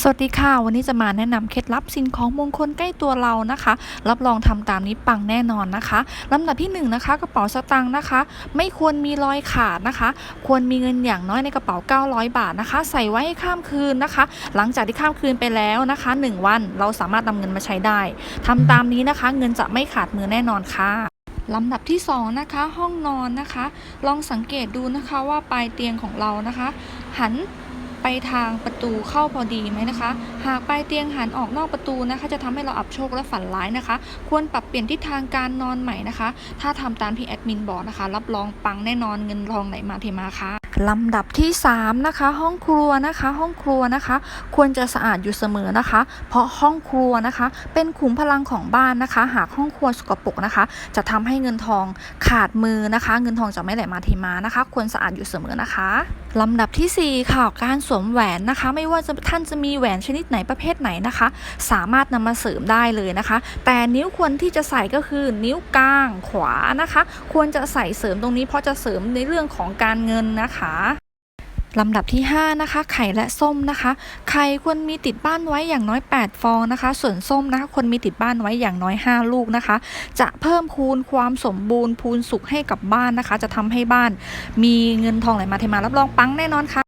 สวัสดีค่ะ วันนี้จะมาแนะนำเคล็ดลับสิ่งของมงคลใกล้ตัวเรานะคะ รับรองทำตามนี้ปังแน่นอนนะคะลำดับที่1นงนะคะกระเป๋าสตางค์นะคะ ไม่ควรมีรอยขาดนะคะ ควรมีเงินอย่างน้อยในกระเป๋า 900 บาทนะคะ ใส่ไว้ให้ข้ามคืนนะคะ หลังจากที่ข้ามคืนไปแล้วนะคะ 1 วันเราสามารถนำเงินมาใช้ได้ทำตามนี้นะคะ เงินจะไม่ขาดมือแน่นอนค่ะลำดับที่สองนะคะห้องนอนนะคะ ลองสังเกตดูนะคะว่าปลายเตียงของเรานะคะ หัน ไปทางประตูเข้าพอดีไหมนะคะ หากปลายเตียงหันออกนอกประตูนะคะ จะทำให้เราอับโชคและฝันร้ายนะคะ ควรปรับเปลี่ยนทิศทางการนอนใหม่นะคะ ถ้าทำตามที่แอดมินบอกนะคะ รับรองปังแน่นอนเงินทองไหลมาเทมาค่ะลำดับที่สามนะคะ ห้องครัวนะคะ ห้องครัวนะคะ ควรจะสะอาดอยู่เสมอนะคะ เพราะห้องครัวนะคะ เป็นขุมพลังของบ้านนะคะ หากห้องครัวสกปรกนะคะ จะทำให้เงินทองขาดมือนะคะ เงินทองจะไม่ไหลมาเทมานะคะ ควรสะอาดอยู่เสมอนะคะ ลำดับที่สี่ค่ะ การสวมแหวนนะคะ ไม่ว่าท่านจะมีแหวนชนิดไหนประเภทไหนนะคะ สามารถนำมาเสริมได้เลยนะคะ แต่นิ้วควรที่จะใส่ก็คือนิ้วกลางขวานะคะ ควรจะใส่เสริมตรงนี้เพราะจะเสริมในเรื่องของการเงินนะคะ ลำดับที่ 5 นะคะ ไข่และส้มนะคะ ไข่ควรมีติดบ้านไว้อย่างน้อย 8 ฟองนะคะ ส่วนส้มนะคะควรมีติดบ้านไว้อย่างน้อย 5 ลูกนะคะ จะเพิ่มพูนความสมบูรณ์พูนสุขให้กับบ้านนะคะ จะทำให้บ้าน มีเงินทองไหลมาเทมารับรองปังแน่นอนค่ะ